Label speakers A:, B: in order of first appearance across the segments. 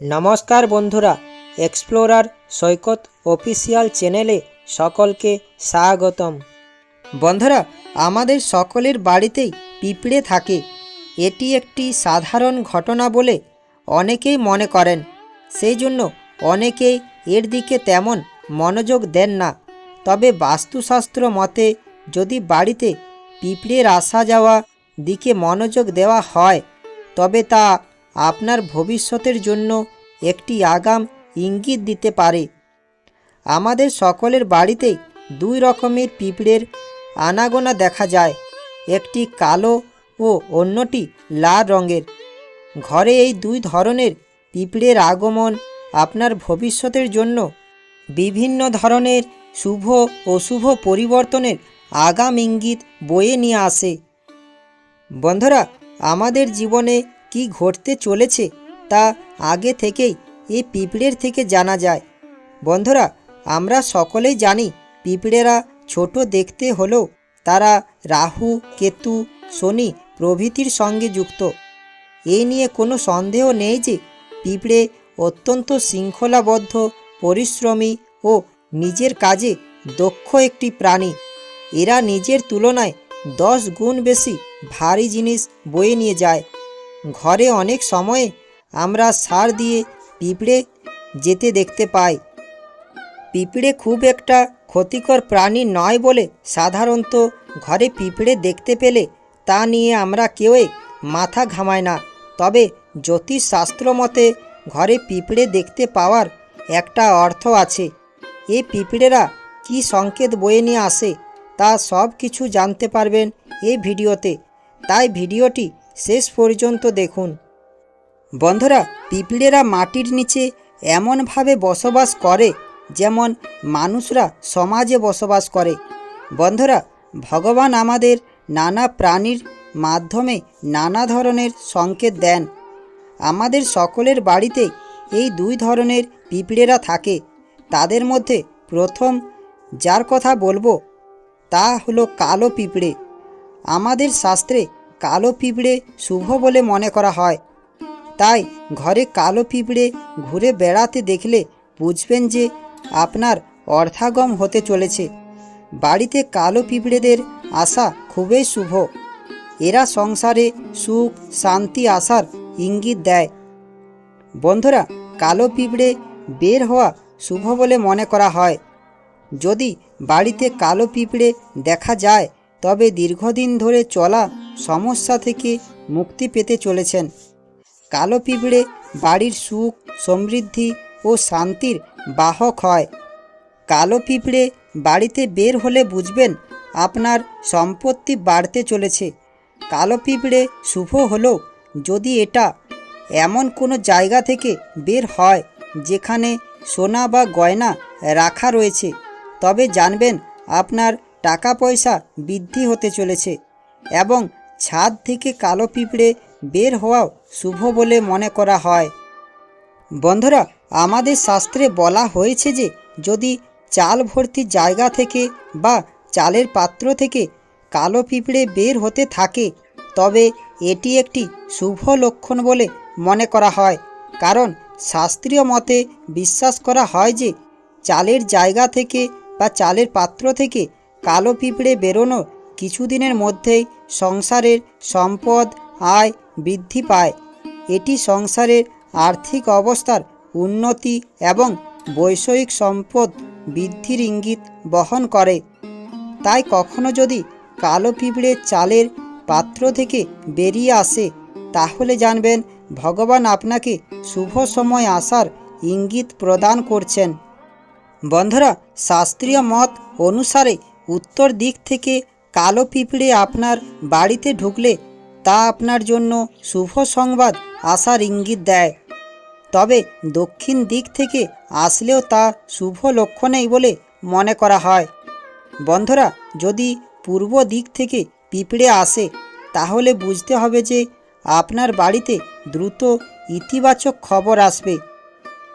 A: নমস্কার বন্ধুরা এক্সপ্লোরার সৈকত অফিসিয়াল চ্যানেলে সকলকে স্বাগতম। বন্ধুরা, আমাদের সকলের বাড়িতেই পিঁপড়ে থাকে। এটি একটি সাধারণ ঘটনা বলে অনেকেই মনে করেন। সেই জন্য অনেকেই এর দিকে তেমন মনোযোগ দেন না। তবে বাস্তুশাস্ত্র মতে, যদি বাড়িতে পিঁপড়ের আসা যাওয়া দিকে মনোযোগ দেওয়া হয়, তবে তা আপনার ভবিষ্যতের জন্য একটি আগাম ইঙ্গিত দিতে পারে। আমাদের সকলের বাড়িতেই দুই রকমের পিঁপড়ের আনাগোনা দেখা যায়, একটি কালো ও অন্যটি লাল রঙের। ঘরে এই দুই ধরনের পিঁপড়ের আগমন আপনার ভবিষ্যতের জন্য বিভিন্ন ধরনের শুভ অশুভ পরিবর্তনের আগাম ইঙ্গিত বয়ে নিয়ে আসে। বন্ধুরা, আমাদের জীবনে কি ঘটতে চলেছে তা আগে থেকেই এই পিঁপড়ের থেকে জানা যায়। বন্ধুরা, আমরা সকলেই জানি পিঁপড়েরা ছোট দেখতে হলেও তারা রাহু, কেতু, শনি প্রভৃতির সঙ্গে যুক্ত। এই নিয়ে কোনো সন্দেহ নেই যে পিঁপড়ে অত্যন্ত শৃঙ্খলাবদ্ধ, পরিশ্রমী ও নিজের কাজে দক্ষ একটি প্রাণী। এরা নিজের তুলনায় দশ গুণ বেশি ভারী জিনিস বয়ে নিয়ে যায়। ঘরে অনেক সময়ে আমরা সার দিয়ে পিঁপড়ে যেতে দেখতে পাই। পিঁপড়ে খুব একটা ক্ষতিকর প্রাণী নয় বলে সাধারণত ঘরে পিঁপড়ে দেখতে পেলে তা নিয়ে আমরা কেউই মাথা ঘামায় না। তবে জ্যোতিষশাস্ত্র মতে ঘরে পিঁপড়ে দেখতে পাওয়ার একটা অর্থ আছে। এই পিঁপড়েরা কী সংকেত বয়ে নিয়ে আসে তা সব কিছু জানতে পারবেন এই ভিডিওতে। তাই ভিডিওটি শেষ পর্যন্ত দেখুন। বন্ধুরা, পিঁপড়েরা মাটির নিচে এমনভাবে বসবাস করে যেমন মানুষরা সমাজে বসবাস করে। বন্ধুরা, ভগবান আমাদের নানা প্রাণীর মাধ্যমে নানা ধরনের সংকেত দেন। আমাদের সকলের বাড়িতে এই দুই ধরনের পিঁপড়েরা থাকে। তাদের মধ্যে প্রথম যার কথা বলব তা হলো কালো পিঁপড়ে। আমাদের শাস্ত্রে কালো পিঁপড়ে শুভ বলে মনে করা হয়। তাই ঘরে কালো পিঁপড়ে ঘুরে বেড়াতে দেখলে বুঝবেন যে আপনার অর্থাগম হতে চলেছে। বাড়িতে কালো পিঁপড়েদের আসা খুবই শুভ। এরা সংসারে সুখ, শান্তি আসার ইঙ্গিত দেয়। বন্ধুরা, কালো পিঁপড়ে বের হওয়া শুভ বলে মনে করা হয়। যদি বাড়িতে কালো পিঁপড়ে দেখা যায় তবে দীর্ঘদিন ধরে চলা সমস্যা থেকে মুক্তি পেতে চলেছেন। কালো পিঁপড়ে বাড়ির সুখ, সমৃদ্ধি ও শান্তির বাহক হয়। কালো পিঁপড়ে বাড়িতে বের হলে বুঝবেন আপনার সম্পত্তি বাড়তে চলেছে। কালো পিঁপড়ে শুভ হলেও যদি এটা এমন কোনো জায়গা থেকে বের হয় যেখানে সোনা বা গয়না রাখা রয়েছে, তবে জানবেন আপনার টাকা পয়সা বৃদ্ধি হতে চলেছে এবং ছাদ থেকে কালো পিঁপড়ে বের হওয়াও শুভ বলে মনে করা হয়। বন্ধুরা, আমাদের শাস্ত্রে বলা হয়েছে যে, যদি চাল ভর্তি জায়গা থেকে বা চালের পাত্র থেকে কালো পিঁপড়ে বের হতে থাকে, তবে এটি একটি শুভ লক্ষণ বলে মনে করা হয়। কারণ শাস্ত্রীয় মতে বিশ্বাস করা হয় যে, চালের জায়গা থেকে বা চালের পাত্র থেকে কালো পিঁপড়ে বেরোনো কিছুদিনের মধ্যেই সংসারের সম্পদ আয় বৃদ্ধি পায়। এটি সংসারের আর্থিক অবস্থার উন্নতি এবং বৈষয়িক সম্পদ বৃদ্ধির ইঙ্গিত বহন করে। তাই কখনো যদি কালো পিঁপড়ে চালের পাত্র থেকে বেরিয়ে আসে, তাহলে জানবেন ভগবান আপনাকে শুভ সময় আসার ইঙ্গিত প্রদান করছেন। বন্ধুরা, শাস্ত্রীয় মত অনুসারে উত্তর দিক থেকে কালো পিঁপড়ে আপনার বাড়িতে ঢুকলে তা আপনার জন্য শুভ সংবাদ আসার ইঙ্গিত দেয়। তবে দক্ষিণ দিক থেকে আসলেও তা শুভ লক্ষ্য নেই বলে মনে করা হয়। বন্ধুরা, যদি পূর্ব দিক থেকে পিঁপড়ে আসে, তাহলে বুঝতে হবে যে আপনার বাড়িতে দ্রুত ইতিবাচক খবর আসবে।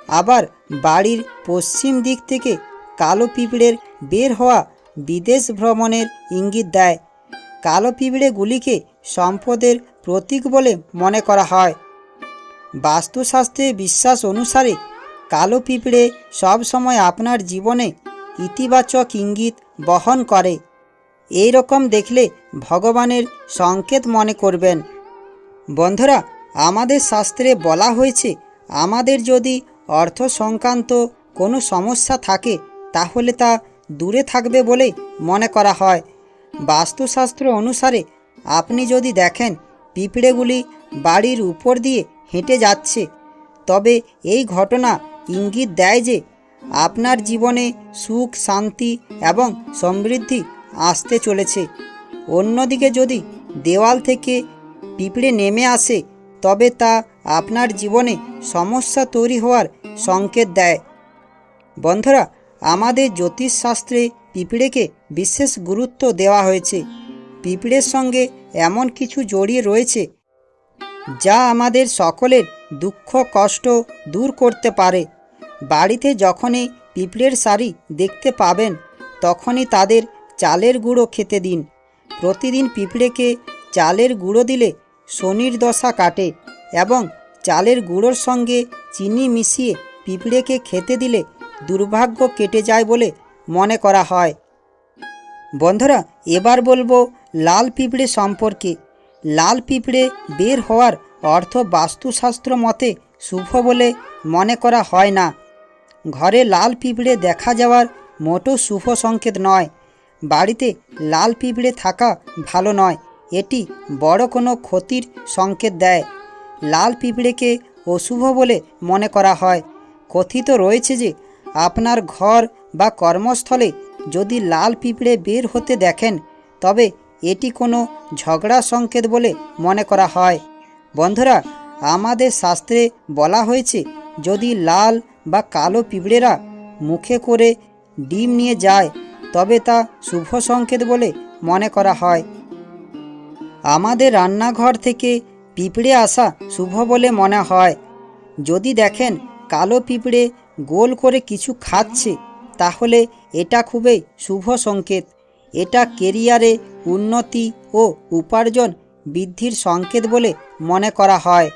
A: আবার বাড়ির পশ্চিম দিক থেকে কালো পিঁপড়ের বের হওয়া বিদেশ ভ্রমণের ইঙ্গিত দেয়। কালো পিঁপড়েগুলিকে সম্পদের প্রতীক বলে মনে করা হয়। বাস্তুশাস্ত্রে বিশ্বাস অনুসারে কালো পিঁপড়ে সবসময় আপনার জীবনে ইতিবাচক ইঙ্গিত বহন করে। এই রকম দেখলে ভগবানের সংকেত মনে করবেন। বন্ধুরা, আমাদের শাস্ত্রে বলা হয়েছে, আমাদের যদি অর্থ সংক্রান্ত কোনো সমস্যা থাকে, তাহলে তা দূরে থাকবে বলে মনে করা হয়। বাস্তুশাস্ত্র অনুসারে আপনি যদি দেখেন পিঁপড়েগুলি বাড়ির উপর দিয়ে হেঁটে যাচ্ছে, তবে এই ঘটনা ইঙ্গিত দেয় যে আপনার জীবনে সুখ, শান্তি এবং সমৃদ্ধি আসতে চলেছে। অন্যদিকে যদি দেওয়াল থেকে পিঁপড়ে নেমে আসে, তবে তা আপনার জীবনে সমস্যা তৈরি হওয়ার সংকেত দেয়। বন্ধুরা আমাদের জ্যোতিষশাস্ত্রে পিঁপড়েকে বিশেষ গুরুত্ব দেওয়া হয়েছে। পিঁপড়ের সঙ্গে এমন কিছু জড়িয়ে রয়েছে যা আমাদের সকলের দুঃখ, কষ্ট দূর করতে পারে। বাড়িতে যখনই পিঁপড়ের শাড়ি দেখতে পাবেন, তখনই তাদের চালের গুঁড়ো খেতে দিন। প্রতিদিন পিঁপড়েকে চালের গুঁড়ো দিলে শনির দশা কাটে এবং চালের গুঁড়োর সঙ্গে চিনি মিশিয়ে পিঁপড়েকে খেতে দিলে দুর্ভাগ্য কেটে যায় বলে মনে করা হয়। বন্ধুরা, এবার বলব লাল পিঁপড়ে সম্পর্কে। লাল পিঁপড়ে বের হওয়ার অর্থ বাস্তুশাস্ত্র মতে শুভ বলে মনে করা হয় না। ঘরে লাল পিঁপড়ে দেখা যাওয়ার মোটো শুভ সংকেত নয়। বাড়িতে লাল পিঁপড়ে থাকা ভালো নয়, এটি বড় কোনো ক্ষতির সংকেত দেয়। লাল পিঁপড়েকে অশুভ বলে মনে করা হয়। কথিত রয়েছে যে আপনার ঘর বা কর্মস্থলে যদি লাল পিঁপড়ে বের হতে দেখেন, তবে এটি কোনো ঝগড়া সংকেত বলে মনে করা হয়। বন্ধুরা, আমাদের শাস্ত্রে বলা হয়েছে, যদি লাল বা কালো পিঁপড়েরা মুখে করে ডিম নিয়ে যায়, তবে তা শুভ সংকেত বলে মনে করা হয়। আমাদের রান্নাঘর থেকে পিঁপড়ে আসা শুভ বলে মনে হয়। যদি দেখেন কালো পিঁপড়ে গোল করে কিছু খাচ্ছে, তাহলে এটা খুবই শুভ সংকেত। এটা কেরিয়ারে উন্নতি ও উপার্জন বৃদ্ধির সংকেত বলে মনে করা হয়।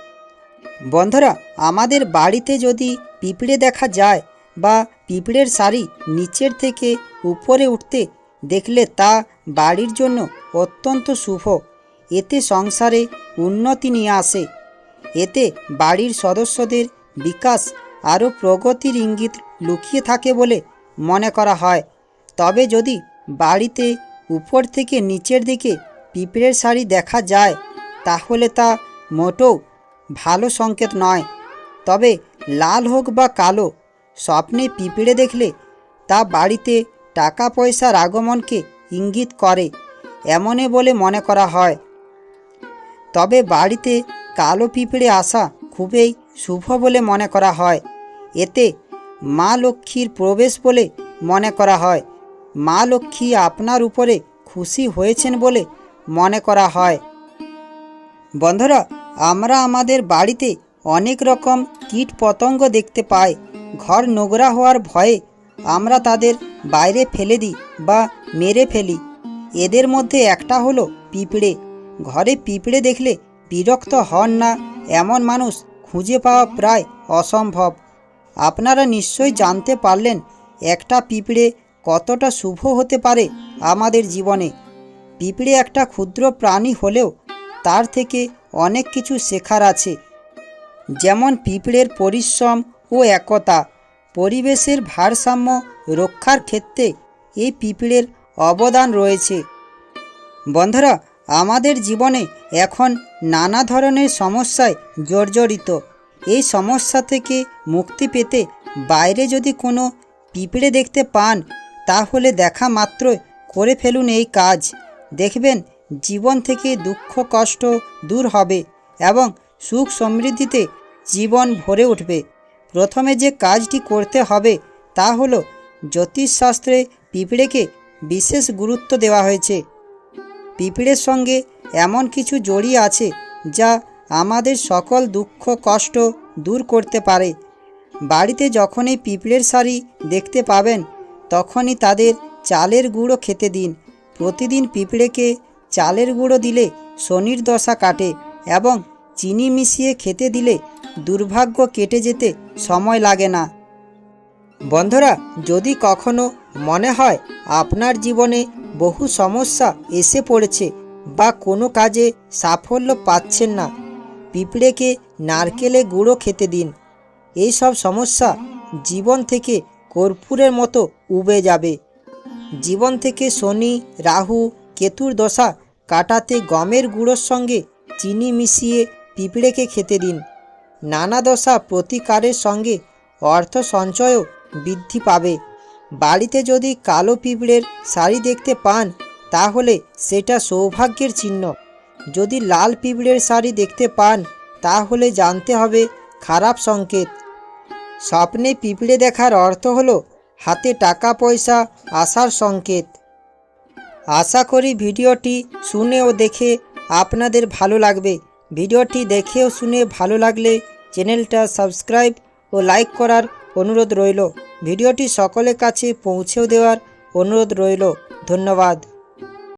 A: বন্ধুরা, আমাদের বাড়িতে যদি পিঁপড়ে দেখা যায় বা পিঁপড়ের শাড়ি নিচের থেকে উপরে উঠতে দেখলে তা বাড়ির জন্য অত্যন্ত শুভ। এতে সংসারে উন্নতি নিয়ে আসে। এতে বাড়ির সদস্যদের বিকাশ আরও প্রগতির ইঙ্গিত লুকিয়ে থাকে বলে মনে করা হয়। তবে যদি বাড়িতে উপর থেকে নিচের দিকে পিঁপড়ের শাড়ি দেখা যায়, তাহলে তা মোটেও ভালো সংকেত নয়। তবে লাল হোক বা কালো, স্বপ্নে পিঁপড়ে দেখলে তা বাড়িতে টাকা পয়সার আগমনকে ইঙ্গিত করে, এমনই বলে মনে করা হয়। তবে বাড়িতে কালো পিঁপড়ে আসা খুবই শুভ বলে মনে করা হয়। এতে মা লক্ষ্মীর প্রবেশ বলে মনে করা হয়। মা লক্ষ্মী আপনার উপরে খুশি হয়েছেন বলে মনে করা হয়। বন্ধুরা, আমরা আমাদের বাড়িতে অনেক রকম কীট পতঙ্গ দেখতে পাই। ঘর নোংরা হওয়ার ভয়ে আমরা তাদের বাইরে ফেলে দিই বা মেরে ফেলি। এদের মধ্যে একটা হলো পিঁপড়ে। ঘরে পিঁপড়ে দেখলে বিরক্ত হন না। এমন মানুষ খুঁজে পাওয়া প্রায় অসম্ভব। আপনারা নিশ্চয়ই জানতে পারলেন একটা পিঁপড়ে কতটা শুভ হতে পারে আমাদের জীবনে। পিঁপড়ে একটা ক্ষুদ্র প্রাণী হলেও তার থেকে অনেক কিছু শেখার আছে, যেমন পিঁপড়ের পরিশ্রম ও একতা, পরিবেশের ভারসাম্য রক্ষার ক্ষেত্রে এই পিঁপড়ের অবদান রয়েছে। বন্ধুরা, আমাদের জীবনে এখন নানা ধরনের সমস্যায় জর্জরিত। এই সমস্যা থেকে মুক্তি পেতে বাইরে যদি কোনো পিঁপড়ে দেখতে পান, তাহলে দেখা মাত্রই করে ফেলুন এই কাজ। দেখবেন জীবন থেকে দুঃখ, কষ্ট দূর হবে এবং সুখ সমৃদ্ধিতে জীবন ভরে উঠবে। প্রথমে যে কাজটি করতে হবে তা হলো জ্যোতিষশাস্ত্রে পিঁপড়েকে বিশেষ গুরুত্ব দেওয়া হয়েছে। পিঁপড়ের সঙ্গে এমন কিছু জড়িয়ে আছে যা আমাদের সকল দুঃখ, কষ্ট দূর করতে পারে। বাড়িতে যখনই পিঁপড়ের শাড়ি দেখতে পাবেন, তখনই তাদের চালের গুঁড়ো খেতে দিন। প্রতিদিন পিঁপড়েকে চালের গুঁড়ো দিলে শনির দশা কাটে এবং চিনি মিশিয়ে খেতে দিলে দুর্ভাগ্য কেটে যেতে সময় লাগে না। বন্ধুরা, যদি কখনো মনে হয় আপনার জীবনে বহু সমস্যা এসে পড়েছে বা কোনো কাজে সাফল্য পাচ্ছেন না পিঁপড়েকে নারকেলে গুঁড়ো খেতে দিন। এই সব সমস্যা জীবন থেকে কর্পূরের মতো উবে যাবে। জীবন থেকে শনি, রাহু, কেতুর দশা কাটাতে গমের গুঁড়োর সঙ্গে চিনি মিশিয়ে পিঁপড়েকে খেতে দিন। নানা দশা প্রতিকারের সঙ্গে অর্থ সঞ্চয়ও বৃদ্ধি পাবে। বাড়িতে যদি কালো পিঁপড়ের শাড়ি দেখতে পান, তাহলে সেটা সৌভাগ্যের চিহ্ন। যদি লাল পিঁপড়ের শাড়ি দেখতে পান, তাহলে জানতে হবে খারাপ সংকেত। স্বপ্নে পিঁপড়ে দেখার অর্থ হলো হাতে টাকা পয়সা আসার সংকেত। আশা করি ভিডিওটি শুনে ও দেখে আপনাদের ভালো লাগবে। ভিডিওটি দেখে ও শুনে ভালো লাগলে চ্যানেলটা সাবস্ক্রাইব ও লাইক করার অনুরোধ রইল। ভিডিওটি সকলের কাছে পৌঁছেও দেওয়ার অনুরোধ রইল। ধন্যবাদ।